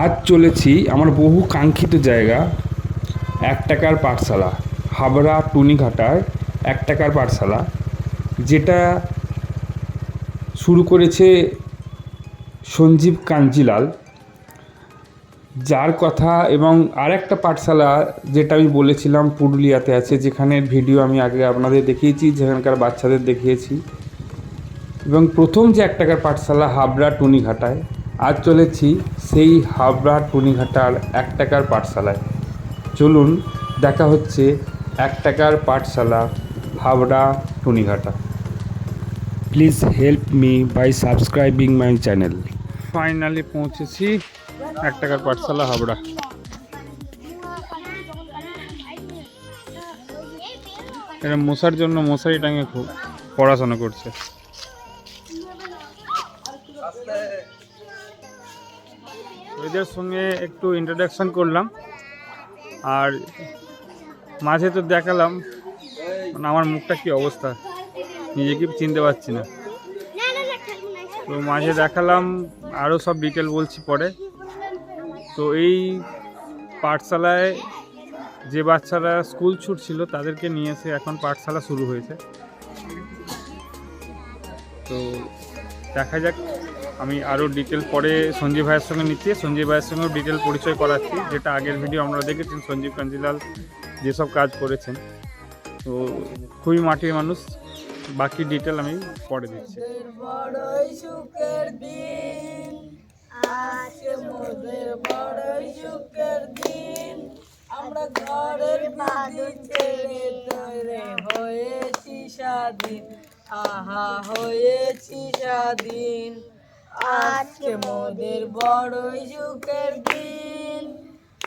আজ চলেছি আমার বহু কাঙ্ক্ষিত জায়গা, এক টাকার পাঠশালা, হাবড়া টুনিঘাটায় এক টাকার পাঠশালা, যেটা শুরু করেছে সঞ্জীব কাঞ্জিলাল। যার কথা এবং আরেকটা পাঠশালা যেটা আমি বলেছিলাম পুরুলিয়াতে আছে, যেখানে ভিডিও আমি আগে আপনাদের দেখিয়েছি, যেখানকার বাচ্চাদের দেখিয়েছি। এবং প্রথম যে এক টাকার পাঠশালা হাবড়া টুনিঘাটায়, আজ চলেছি সেই হাবড়া টুনিঘাটার এক টাকার পাঠশালায়। চলুন দেখা হচ্ছে এক টাকার পাঠশালা Habra Tunighata. Please help me by subscribing my channel finally পৌঁছেছি এক টাকার পাঠশালা হাবড়া। এরা মশার জন্য মশারি টাঙে খুব পড়াশোনা করছে। এদের সঙ্গে একটু ইন্ট্রোডাকশন করলাম। আর মাঝে তো দেখালাম মানে আমার মুখটা কি অবস্থা? নিজেকে চিনতে পারছি না। তো মাঝে দেখালাম আরও সব ডিটেল বলছি পরে। তো এই পাঠশালায় যে বাচ্চারা স্কুল ছুটছিল, তাদেরকে নিয়ে এসে এখন পাঠশালা শুরু হয়েছে। তো দেখা যাক আমি আরও ডিটেল পরে সঞ্জীব ভাইয়ের সঙ্গে নিচ্ছি। সঞ্জীব ভাইয়ের সঙ্গেও ডিটেল পরিচয় করাচ্ছি, যেটা আগের ভিডিও আমরা দেখেছেন সঞ্জীব কাঞ্জিলাল যেসব কাজ করেছেন। তো খুবই মাটির মানুষ, বাকি ডিটেল আমি পরে দিচ্ছি। আহা হয়েছি স্বাধীন। আজকে মোদের বড়ই সুখের দিন।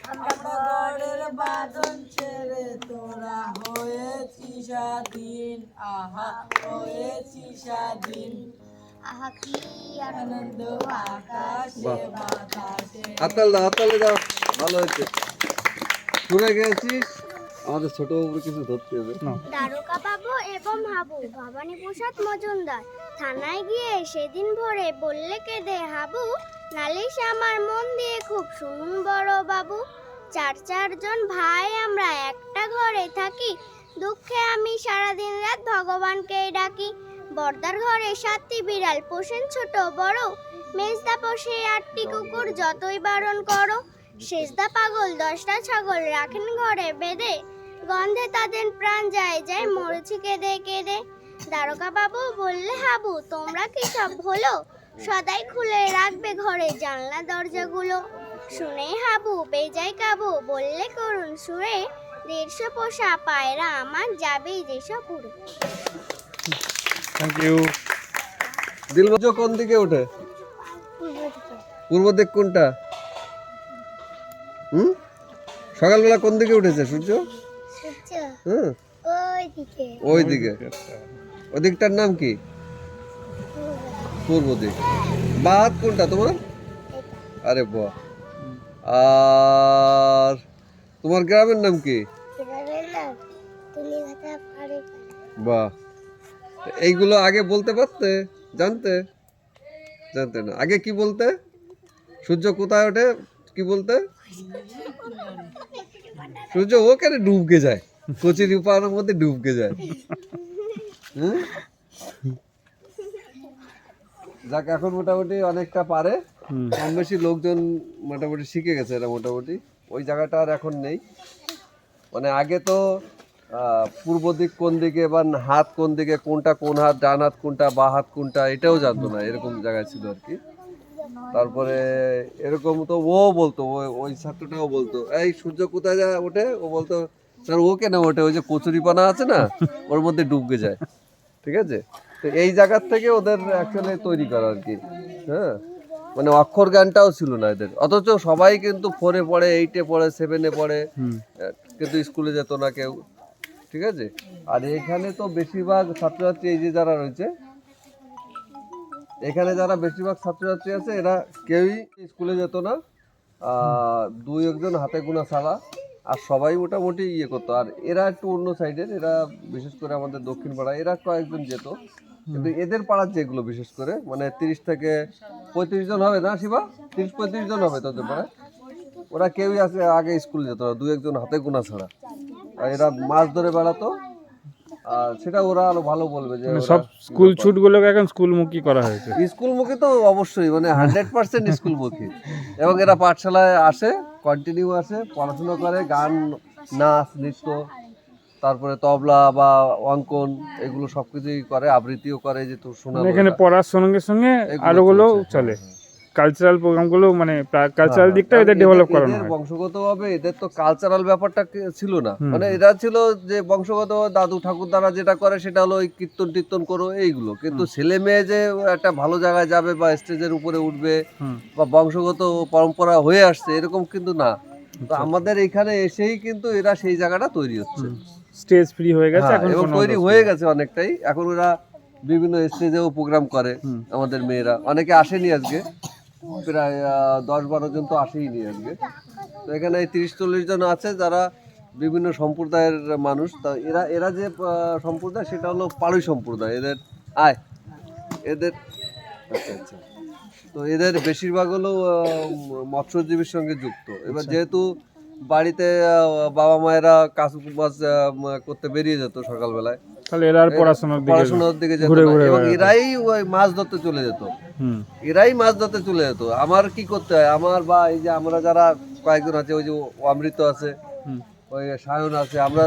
আমরা ঘরের বাঁধন ছেড়ে তোরা হয়েছি স্বাধীন। আহা হয়েছি স্বাধীন। আহা কি আনন্দ আকাশে বাতাসে। হাততাল দাও হাততালি দাও। ভালো হয়েছে। শুনে গেছিস? আমাদের ছোট উপরে কিছু ধরতে হবে। দ্বারকা বাবু এবং হাবু। ভবানী প্রসাদ মজুমদার। থানায় গিয়ে সেদিন ভোরে বললে কেঁদে হাবু নালিশ আমার মন দিয়ে খুব শুনুন বড় বাবু। চার চারজন ভাই আমরা একটা ঘরে থাকি। দুঃখে আমি সারাদিন রাত ভগবানকেই ডাকি। বর্দার ঘরে সাতটি বিড়াল পোষেন ছোট বড়। মেজদা পোষে আটটি কুকুর যতই বারণ করো। শেষদা পাগল দশটা ছাগল রাখেন ঘরে বেঁধে। গন্ধে তাদের প্রাণ যায় যায় মরেছি কেঁদে কেঁদে। দ্বারকা বাবু বললে, হাবু, তোমরা কি সব হলো সদাই খুলে রাখবে ঘরে জানলা দরজাগুলো। শুনে হাবু, বেজায় কাবু, বললে করুন সুরে, দেড়শো পোষা পায়রা আমার যাবেই যেসব পুরো থ্যাংক ইউ দিলবজ কোন দিকে ওঠে পূর্ব দিক কোনটা? হুম? সকালবেলা কোন দিকে উঠেছে, সূর্য? হুম। ওই দিকে ওই দিকটার নাম কি? পূর্ব দিক। বা হাত কোনটা তোমার? আরে বাহ। আর তোমার গ্রামের নাম কি? বাহ। এইগুলো আগে বলতে পারতে জানতে? জানতে না। আগে কি বলতে? সূর্য কোথায় ওঠে? কি বলতে? সূর্য ও কেন ডুবকে যায়? কচির পাড়ার মধ্যে ডুবকে যায়। হুম? যাক এখন মোটামুটি অনেকটা পারে। কম বেশি লোকজন মোটামুটি শিখে গেছে এটা মোটামুটি। ওই জায়গাটা আর এখন নেই। মানে আগে তো পূর্ব দিক কোন দিকে বা হাত কোন দিকে কোনটা কোন হাত ডান হাত কোনটা বা হাত কোনটা এটাও জানতো না এরকম জায়গায় ছিল আর কি। তারপরে এরকম তো ও বলতো ওই ওই ছাত্রটাও বলতো এই সূর্য কোথায় যায় ওঠে? ও বলতো স্যার ও কেন ওঠে? ওই যে কচুরিপানা আছে না ওর মধ্যে ডুবকে যায়। ঠিক আছে? তো এই জায়গার থেকে ওদের অ্যাকচুয়ালি তৈরি করা আর কি। হ্যাঁ? মানে অক্ষর জ্ঞানটাও ছিল না এদের। অথচ সবাই কিন্তু ফোরে পড়ে এইটে পড়ে সেভেনে পড়ে। কিন্তু স্কুলে যেত না কেউ। ঠিক আছে? আর এখানে তো বেশিরভাগ ছাত্রছাত্রী এই যে যারা রয়েছে এখানে যারা বেশিরভাগ ছাত্রছাত্রী আছে এরা কেউই স্কুলে যেত না। আহ, দুই একজন হাতে গোনা ছাড়া। আর সবাই মোটামুটি ইয়ে করতো। আর এরা একটু অন্য সাইডের এরা বিশেষ করে আমাদের দক্ষিণ পাড়া এরা কয়েকজন যেত। কিন্তু এদের পাড়ার যেগুলো বিশেষ করে মানে তিরিশ থেকে পঁয়ত্রিশ জন হবে না শিবা? তিরিশ পঁয়ত্রিশ জন হবে তোদের পাড়ায়? ওরা কেউই আছে আগে স্কুল যেত না দু একজন হাতে গোনা ছাড়া। আর এরা মাছ ধরে বেড়াতো। আর সেটা ওরা আরও ভালো বলবে যে মানে সব স্কুল ছুটগুলোকে এখন স্কুলমুখী করা হয়েছে। স্কুলমুখী তো অবশ্যই মানে হান্ড্রেড পার্সেন্ট স্কুলমুখী এবং এরা পাঠশালায় আসে কন্টিনিউ আছে পড়াশুনো করে গান নাচ নৃত্য তারপরে তবলা বা অঙ্কন এগুলো সবকিছুই করে আবৃত্তিও করে যেহেতু শোনা মানে এখানে পড়ার সঙ্গে সঙ্গে এগুলো আরও গুলো চলছে, চলে। কালচারাল প্রোগ্রামগুলো মানে কালচারাল হ্যাঁ, দিকটা এদের ডেভেলপ করানো হয়। বংশগতভাবে এদের তো কালচারাল ব্যাপারটা ছিল না। মানে এরা ছিল যে বংশগত দাদু ঠাকুর দ্বারা যেটা করে সেটা হলো ওই কীর্তন টীর্তন করো এইগুলো। কিন্তু ছেলে মেয়ে যে একটা ভালো জায়গায় যাবে বা স্টেজের উপরে উঠবে বা বংশগত পরম্পরা হয়ে আসছে এরকম কিন্তু না। তো আচ্ছা। আমাদের এখানে এসেই কিন্তু এরা সেই জায়গাটা তৈরি হচ্ছে। স্টেজ ফ্রি হয়ে গেছে হ্যাঁ, এখন তৈরি হয়ে গেছে অনেকটাই। এখন ওরা বিভিন্ন স্টেজেও প্রোগ্রাম করে আমাদের মেয়েরা। অনেকে আসেনি আজকে। প্রায় দশ বারো জন তো আসেই নি আজকে। তো এখানে এই তিরিশ চল্লিশ জন আছে যারা বিভিন্ন সম্প্রদায়ের মানুষ। তা এরা এরা যে সম্প্রদায় সেটা হলো পাড়ুই সম্প্রদায়। এদের আয় এদের আচ্ছা আচ্ছা। তো এদের বেশিরভাগ হলো মৎস্যজীবীর সঙ্গে যুক্ত। এবার আচ্ছা। যেহেতু বাড়িতে বাবা মায়েরা কাজ বাজ করতে বেরিয়ে যেত সকালবেলায়। তাহলে এরা পড়াশোনার দিকে পড়াশোনার দিকে যেত এবং এরাই ওই মাছ ধরতে চলে যেত। হুম। এরাই মাছ ধরতে চলে যেত। আমার কি করতে হয়? আমার বা এই যে আমরা যারা কয়েকজন আছে ওই যে অমৃত আছে ওই সায়ন আছে আমরা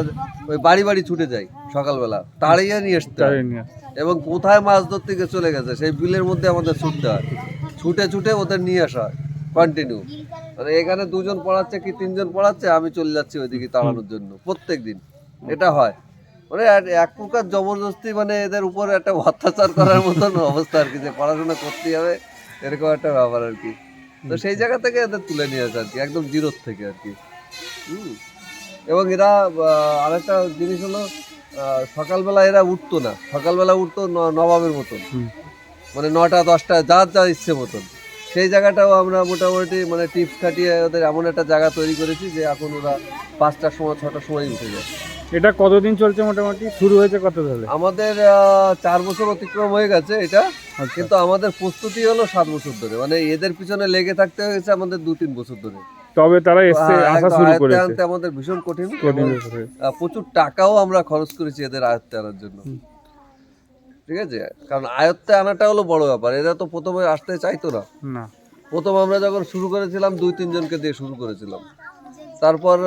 ওই বাড়ি বাড়ি ছুটে যাই সকালবেলা। তাড়িয়ে নিয়ে আসতে। নিয়ে এবং কোথায় মাছ ধরতে গিয়ে চলে গেছে সেই বিলের মধ্যে আমাদের ছুটতে হয়। ছুটে ছুটে ওদের নিয়ে আসা হয়। কন্টিনিউ মানে এখানে দুজন পড়াচ্ছে কি তিনজন পড়াচ্ছে? আমি চলে যাচ্ছি ওইদিকে তাড়ানোর জন্য প্রত্যেক দিন এটা হয়। মানে এক- প্রকার জবরদস্তি মানে এদের উপর একটা অত্যাচার করার মতন অবস্থা আর কি যে পড়াশোনা করতেই হবে এরকম একটা ব্যাপার আর কি। তো সেই জায়গা থেকে এদের তুলে নিয়ে আসে আর কি একদম জিরোর থেকে আর কি। হুম। এবং এরা আরেকটা জিনিস হলো সকালবেলা এরা উঠতো না। সকালবেলা উঠতো নবাবের মতন। মানে নটা দশটা যার যা ইচ্ছে মতন। সেই জায়গাটাও আমরা মোটামুটি মানে টিপস খাটিয়ে ওদের এমন একটা জায়গা তৈরি করেছি যে এখন ওরা পাঁচটার সময় ছটার সময় উঠে যায়। এটা কতদিন চলছে মোটামুটি? শুরু হয়েছে কত ধরে আমাদের চার বছর অতিক্রম হয়ে গেছে এটা আচ্ছা। কিন্তু আমাদের প্রস্তুতি হলো সাত বছর ধরে। মানে এদের পিছনে লেগে থাকতে হয়েছে আমাদের দু তিন বছর ধরে। তবে তারা এসছে আহ, আসা শুরু করেছে। আনতে আমাদের ভীষণ কঠিন প্রচুর টাকাও আমরা খরচ করেছি এদের আয়ত্তে আনার জন্য। ঠিক আছে? কারণ আয়ত্তে আনাটা হলো বড় ব্যাপার। এরা তো প্রথমে আসতে চাইতো না। না। প্রথম আমরা যখন শুরু করেছিলাম দুই তিনজনকে দিয়ে শুরু করেছিলাম। তারপর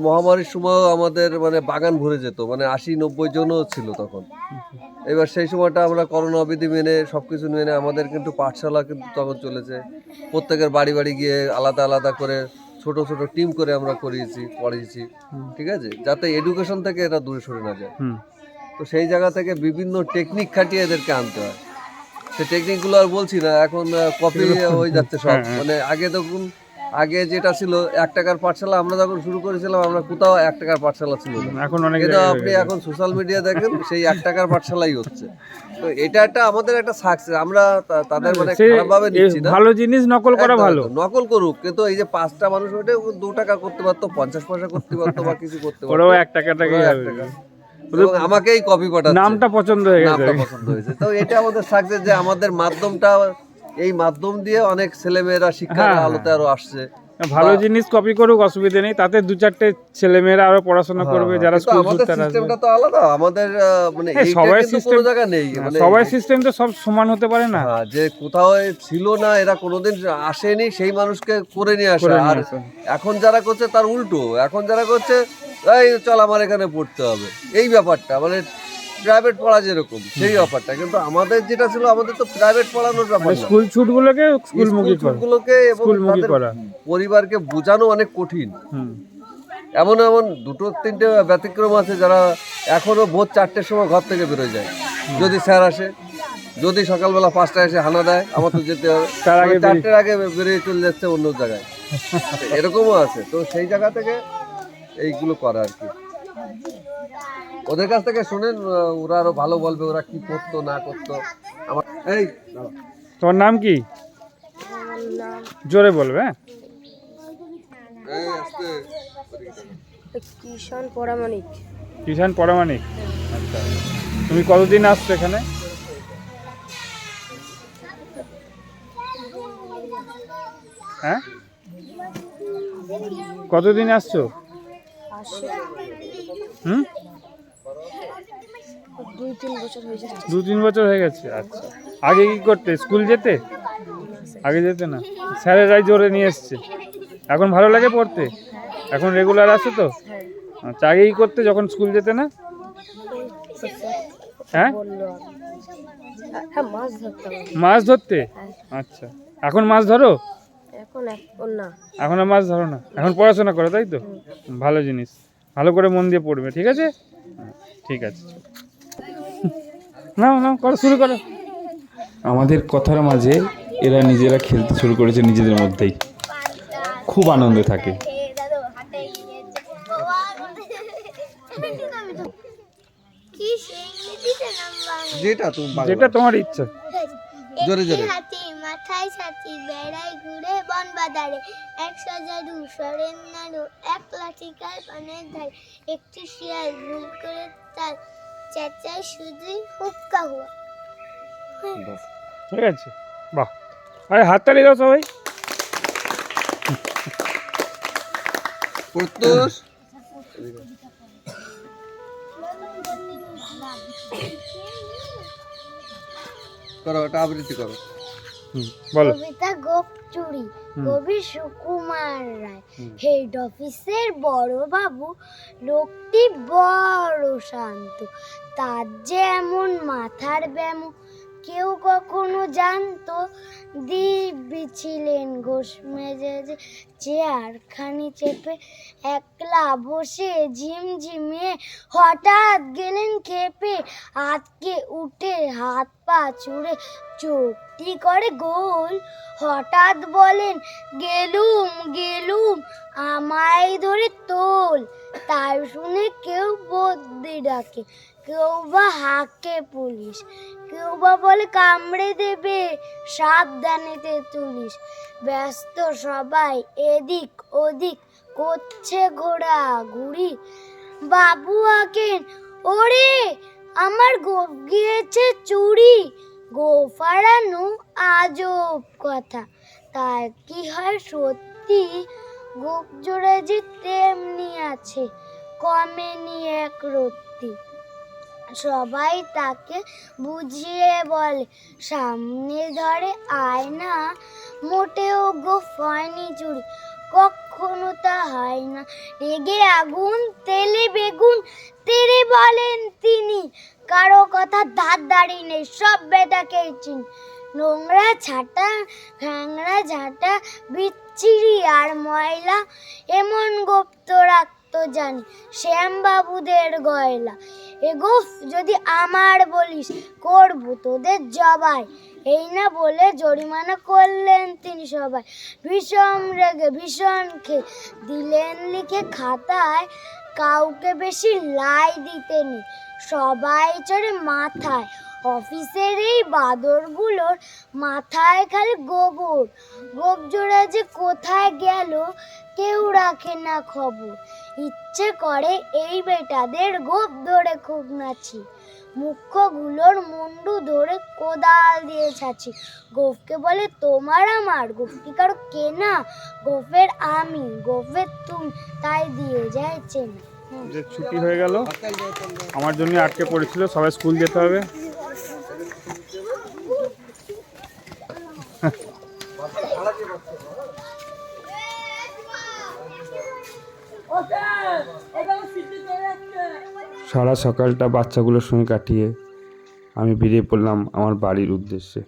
মহামারীর সময়ও আমাদের মানে বাগান ভরে যেত। মানে আশি নব্বই জনও ছিল তখন। এবার সেই সময়টা আমরা করোনা বিধি মেনে সব কিছু মেনে আমাদের কিন্তু পাঠশালা কিন্তু তখন চলেছে। প্রত্যেকের বাড়ি বাড়ি গিয়ে আলাদা আলাদা করে ছোট ছোট টিম করে আমরা করিয়েছি পড়িয়েছি। ঠিক আছে? যাতে এডুকেশন থেকে এরা দূরে সরে না যায়। তো সেই জায়গা থেকে বিভিন্ন টেকনিক খাটিয়ে এদেরকে আনতে হয়। সেই টেকনিকগুলো আর বলছি না এখন কপি হয়ে যাচ্ছে সব। হ্যাঁ, হ্যাঁ। মানে আগে তখন আগে যেটা ছিল এক টাকার পাঠশালা আমরা যখন শুরু করেছিলাম আমরা কোথাও এক টাকার পাঠশালা ছিল এখন অনেক কিন্তু আপনি এখন সোশ্যাল মিডিয়া দেখেন সেই এক টাকার পাঠশালাই হচ্ছে। তো এটা একটা আমাদের একটা সাকসেস আমরা তাদের মানে খারাপভাবে নিচ্ছি না। ভালো জিনিস নকল করা ভালো। নকল করুক কিন্তু এই যে পাঁচটা মানুষ ওঠে দু টাকা করতে পারতো পঞ্চাশ পয়সা করতে পারতো বা কিছু করতে পারতো। ওরাও এক ওরাও এক টাকা। এবং আমাকেই কপি পাঠাচ্ছে। নামটা পছন্দ হয়ে গেছে। নামটা পছন্দ হয়েছে। তো এটা আমাদের সাকসেস যে আমাদের মাধ্যমটা এই মাধ্যম দিয়ে অনেক ছেলেমেয়েরা শিক্ষার হ্যাঁ, আলোতে আরও আসছে। ভালো বা- জিনিস কপি করুক অসুবিধা নেই। তাতে দু চারটে ছেলেমেয়েরা আরও পড়াশোনা করবে হ্যাঁ, যারা স্কুল আমাদের সিস্টেমটা তো আলাদা। আমাদের মানে হ্যাঁ, কিন্তু কোনো system- জায়গা নেই। হ্যাঁ, মানে সিস্টেম তো সব সমান হতে পারে না। হ্যাঁ, যে কোথাও ছিল না এরা কোনোদিন আসেনি সেই মানুষকে করে নিয়ে আসে। আর এখন যারা করছে তার উল্টো। এখন যারা করছে এই চল আমার এখানে পড়তে হবে। এই ব্যাপারটা। মানে প্রাইভেট পড়া যেরকম সেই ব্যাপারটা কিন্তু আমাদের যেটা ছিল আমাদের তো প্রাইভেট পড়ানোর ব্যাপার স্কুল ছুটগুলোকে স্কুলমুখী স্কুলগুলোকে এবং তাদের পরিবারকে বোঝানো অনেক কঠিন। এমন এমন দুটো তিনটে ব্যতিক্রম আছে যারা এখনও ভোর চারটের সময় ঘর থেকে বেরোয় যায়। যদি স্যার আসে যদি সকালবেলা পাঁচটায় এসে হানা দেয় আমার তো যেতে হবে। চারটের আগে বেরিয়ে চলে যাচ্ছে অন্য জায়গায়। এরকমও আছে। তো সেই জায়গা থেকে এইগুলো করা আর কি। ওদের কাছ থেকে শোনেন ওরা আরও ভালো বলবে ওরা কি করতো না করতো। আমার এই তোমার নাম কি? জোরে বলবে হ্যাঁ? কিষান পরামানিক কিষান পরামানিক আচ্ছা। তুমি কতদিন আসছো এখানে? হ্যাঁ? কতদিন আসছো? হুম? দুই তিন বছর হয়ে দু তিন বছর হয়ে গেছে আচ্ছা। আগে কি করতে? স্কুল যেতে? আগে যেতে না। স্যারেরাই জোরে নিয়ে এসছে। এখন ভালো লাগে পড়তে? এখন রেগুলার আসো তো? আচ্ছা আগে কি করতে যখন স্কুল যেতে না? হ্যাঁ? হ্যাঁ মাছ ধরতে আচ্ছা। এখন মাছ ধরো? এখন আর মাছ ধরো না। এখন পড়াশোনা করো তাই তো? ভালো জিনিস। ভালো করে মন দিয়ে পড়বে ঠিক আছে? হুম, ঠিক আছে। করো শুরু করো। আমাদের কথার মাঝে এরা নিজেরা খেলতে শুরু করেছে নিজেদের মধ্যেই। খুব আনন্দে থাকে। যেটা তুমি যেটা তোমার ইচ্ছা। জোরে জোরে। একটি হাতি মাথায় ছাতি বেড়াই ঘুরে বন বাজারে। এক সাজারু সরেন নাড়ু এক পানের ধারে। একটি শিয়াল ভুল করে তার চেঁচায় শুধুই হুক্কা হুয়া। ঠিক আছে বাহ। আরে হাততালি দাও সবাই। প্রত্যুষ করো এটা আবৃত্তি করো। বলো কবিতা গোপ চুরি হুম। কবি সুকুমার রায় হেড অফিসের বড় বাবু লোকটি বড় শান্ত তার যে এমন মাথার ব্যায়াম কেউ কখনো জানতো দিব্যি ছিলেন ঘোষ মেজেজে চেয়ারখানি চেপে একলা বসে ঝিমঝিমিয়ে হঠাৎ গেলেন খেপে আটকে উঠে হাত পা চুড়ে চোখটি করে গোল। হঠাৎ বলেন, গেলুম গেলুম, আমায় ধরে তোল। তাই শুনে কেউ বদ্যি ডাকে, কেউ বা হাঁকে পুলিশ, কেউ বা বলে, কামড়ে দেবে, সাবধানেতে তুলিস। ব্যস্ত সবাই এদিক ওদিক করছে ঘোড়া ঘুরি বাবু আঁকেন, ওরে আমার গোপ গিয়েছে চুরি। গোপ হারানো আজব কথা। তার কি হয় সত্যি গোপ জোড়া যে তেমনি আছে কমেনি এক রত্তি। সবাই তাকে বুঝিয়ে বলে, সামনে ধরে আয়না, মোটেও গোপ হয়নি চুরি। কখনো তা হয় না। রেগে আগুন, তেলে বেগুন, তেরে বলেন তিনি, কারও কথা ধার দাঁড়ি নেই, সব বেটাকেই চিন। নোংরা ছাটা, ঘ্যাংরা ঝাঁটা, বিচ্ছিরি আর ময়লা, এমন গুপ্ত রাখতো জানি, শ্যামবাবুদের গয়লা। এ গোফ যদি আমার বলিস, করব তোদের জবাই। এই না বলে জরিমানা করলেন তিনি সবাই। ভীষণ রেগে, ভীষণ খেয়ে দিলেন লিখে খাতায়, কাউকে বেশি লাই দিতে নেই সবাই চড়ে মাথায়। অফিসের এই বাদরগুলোর মাথায় খালি গোবর। গোবজোড়া যে কোথায় গেল কেউ রাখে না খবর। ইচ্ছে করে এই বেটাদের গোপ ধরে খুব নাচি। মুখ্যগুলোর মুন্ডু ধরে কোদাল দিয়ে ছাছি গোফকে বলে, তোমার আমার। গোফটি কারও কেনা গোফের আমি গোফের তুমি। তাই দিয়ে যায় চেনা। যে ছুটি হয়ে গেল, আমার জন্য আটকে পড়েছিল। সবাই স্কুল যেতে হবে। সারা সকালটা বাচ্চাগুলোর সঙ্গে কাটিয়ে আমি বেরিয়ে পড়লাম আমার বাড়ির উদ্দেশ্যে।